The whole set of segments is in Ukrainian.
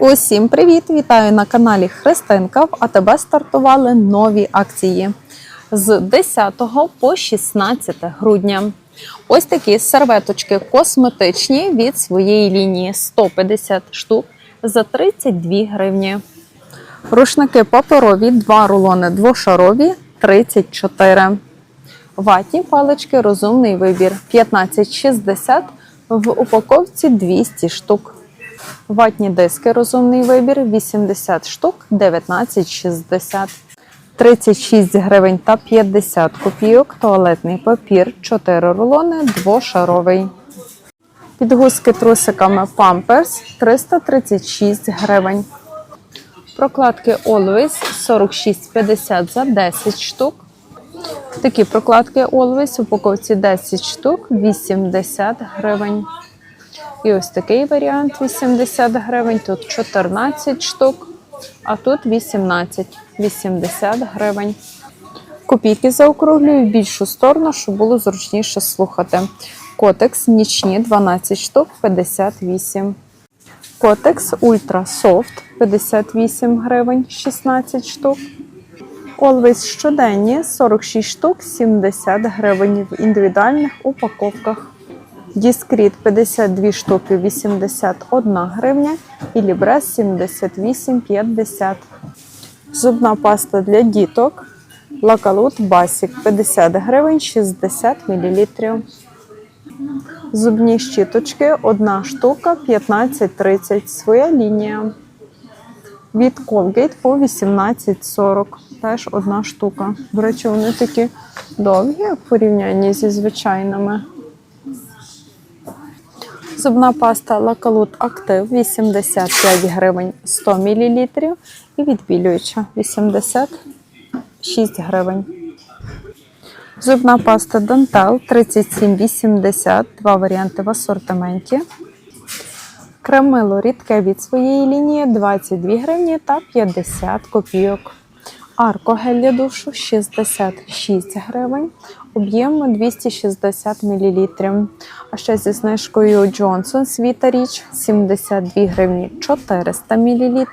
Усім привіт! Вітаю на каналі Христинка. В АТБ стартували нові акції з 10 по 16 грудня. Ось такі серветочки косметичні від своєї лінії 150 штук за 32 гривні. Рушники паперові, 2 рулони двошарові 34. Ватні палички розумний вибір 15,60 в упаковці 200 штук. Ватні диски розумний вибір 80 штук 19,60. 36 гривень та 50 копійок. Туалетний папір 4 рулони двошаровий. Підгузки трусиками Pampers 336 гривень. Прокладки Always 46,50 за 10 штук. Такі прокладки Always упаковці 10 штук 80 гривень. І ось такий варіант 80 гривень. Тут 14 штук, а тут 18 80 гривень. Копійки заокруглюю в більшу сторону, щоб було зручніше слухати. Котекс нічні 12 штук 58. Котекс Ультра Софт 58 гривень 16 штук. Always щоденні 46 штук 70 гривень в індивідуальних упаковках. Діскріт 52 штуки 81 гривня і Лібрес 78,50. Зубна паста для діток. Лакалут Басік 50 гривень 60 мл. Зубні щіточки одна штука 15,30. Своя лінія. Від Colgate по 18,40. Теж одна штука. До речі, вони такі довгі в порівнянні зі звичайними. Зубна паста Лакалут Актив 85 гривень 100 мл і відбілююча 86 гривень. Зубна паста Дентал 37,80, два варіанти в асортименті. Кремило рідке від своєї лінії 22 гривні та 50 копійок. Арко гель для душу 66 гривень, об'єм 260 мл. А ще зі знижкою Johnson Світа річ 72 гривні 400 мл.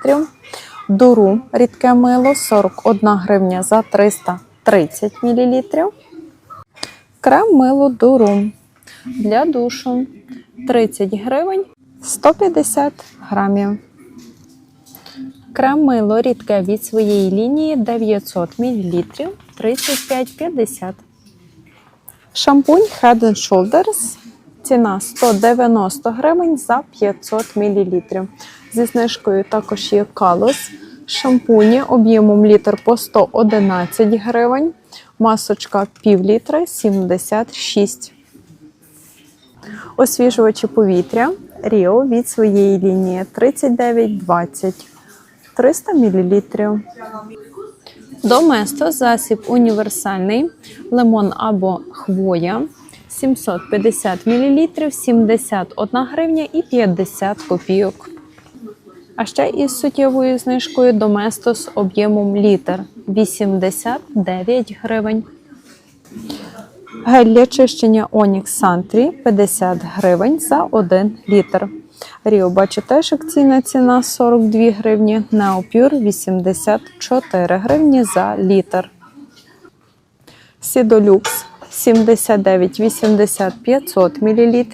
Дуру рідке мило 41 гривня за 330 мл. Крем мило дуру для душу 30 гривень 150 грамів. Крем мило рідке від своєї лінії 900 мл 35,50. Шампунь Head Shoulders. Ціна 190 гривень за 500 мл. Зі знижкою також є калос. Шампуні об'ємом літр по 111 гривень. Масочка пів літра 76. Освіжувачі повітря Ріо від своєї лінії 39,20. 300 мл. Доместо засіб універсальний, лимон або хвоя 750 мл, 71 гривня і 50 копійок. А ще із суттєвою знижкою Доместо з об'ємом літр 89 гривень. Гель для чищення Onyx Santry 50 гривень за 1 літр. Ріо, бачу, теж акційна ціна 42 гривні. Неопюр 84 гривні за літр. Сідолюкс 79,80 500 мл.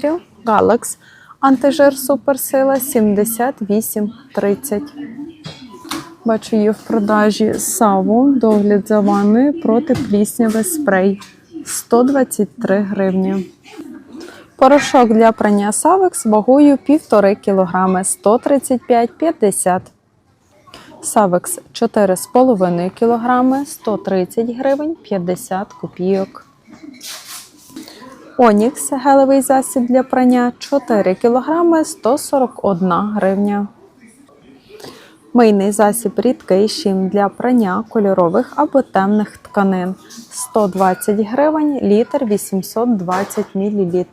Галакс антижир суперсила 78,30. Бачу, є в продажі Саву, догляд за ванною проти спрей 123 гривні. Порошок для прання Савекс вагою 1,5 кг 135,50 Савекс 4,5 кг 130 гривень 50 копійок. Онікс гелевий засіб для прання 4 кг 141 гривня. Мийний засіб рідкий щим для прання кольорових або темних тканин 120 гривень, літр 820 мл.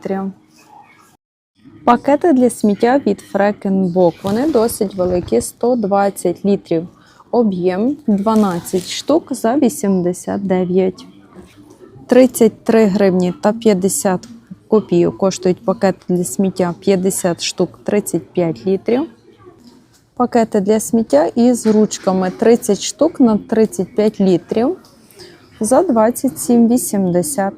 Пакети для сміття від Фрекенбок. Вони досить великі 120 літрів. Об'єм 12 штук за 89. 33 гривні та 50 копійок коштують пакети для сміття 50 штук 35 літрів. Пакети для сміття із ручками 30 штук на 35 літрів за 27,80.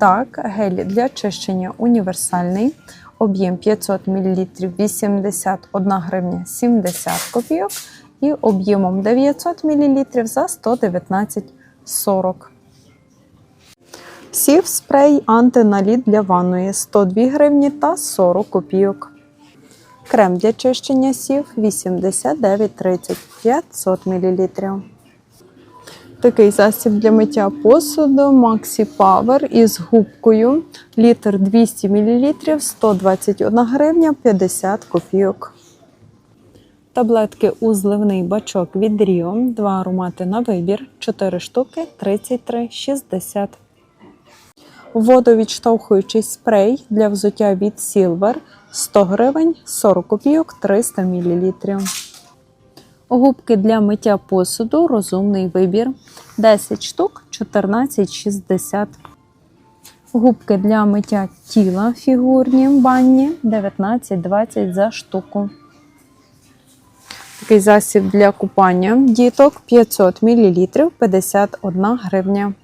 Так, гель для чищення універсальний. Об'єм 500 мл 81 гривня 70 копійок і об'ємом 900 мл за 119,40. Сів спрей антиналіт для ванної 102 гривні та 40 копійок. Крем для чищення сів 89,30 500 мл. Такий засіб для миття посуду Maxi Power із губкою. Літр 200 мл 121 гривня 50 копійок. Таблетки у зливний бачок від Rio. Два аромати на вибір. 4 штуки 33,60. Водовідштовхуючий спрей для взуття від Silver 100 гривень 40 копійок 300 мл. Губки для миття посуду розумний вибір 10 штук 14,60. Губки для миття тіла фігурні в банні 19,20 за штуку. Такий засіб для купання діток 500 мл 51 гривня.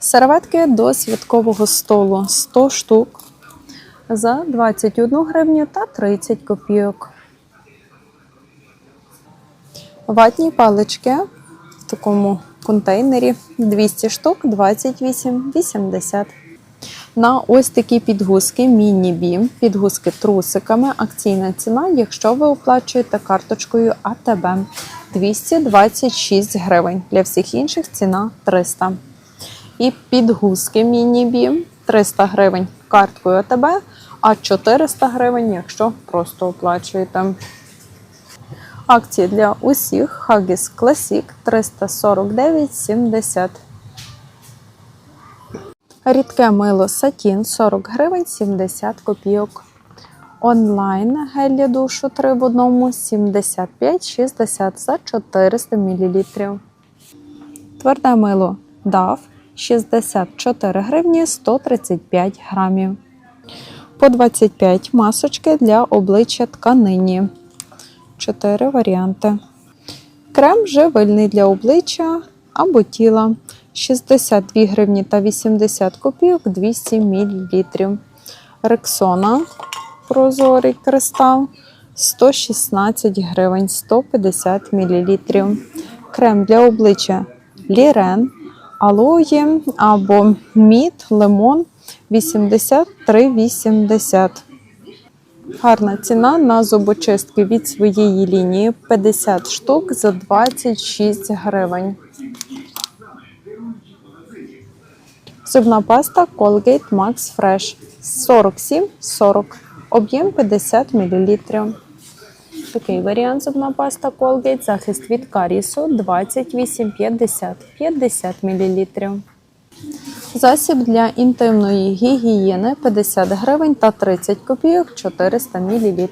Серветки до святкового столу 100 штук за 21 гривню та 30 копійок. Ватні палички в такому контейнері 200 штук 28,80. На ось такі підгузки міні-бім, підгузки трусиками. Акційна ціна, якщо ви оплачуєте карточкою АТБ 226 гривень. Для всіх інших ціна 300. І підгузки міні-бім 300 гривень карткою АТБ, а 400 гривень, якщо просто оплачуєте. Акції для усіх Haggis Classic 349,70. Рідке мило Сатін 40 гривень 70 копійок. Онлайн гель душу 3 в одному 75,60 за 400 мл. Тверде мило DAF 64 гривні 135 грамів. По 25 масочки для обличчя тканині. 4 варіанти. Крем живильний для обличчя або тіла 62 гривні та 80 копійок 200 мл. Рексона прозорий кристал 116 гривень 150 мл. Крем для обличчя Лірен, алоє або мід, лимон 83,80. Гарна ціна на зубочистки від своєї лінії 50 штук за 26 гривень. Зубна паста Colgate Max Fresh 47,40. Об'єм 50 мл. Такий варіант зубна паста Colgate. Захист від карісу 28,50 50 мл. Засіб для інтимної гігієни 50 гривень та 30 копійок 400 мл.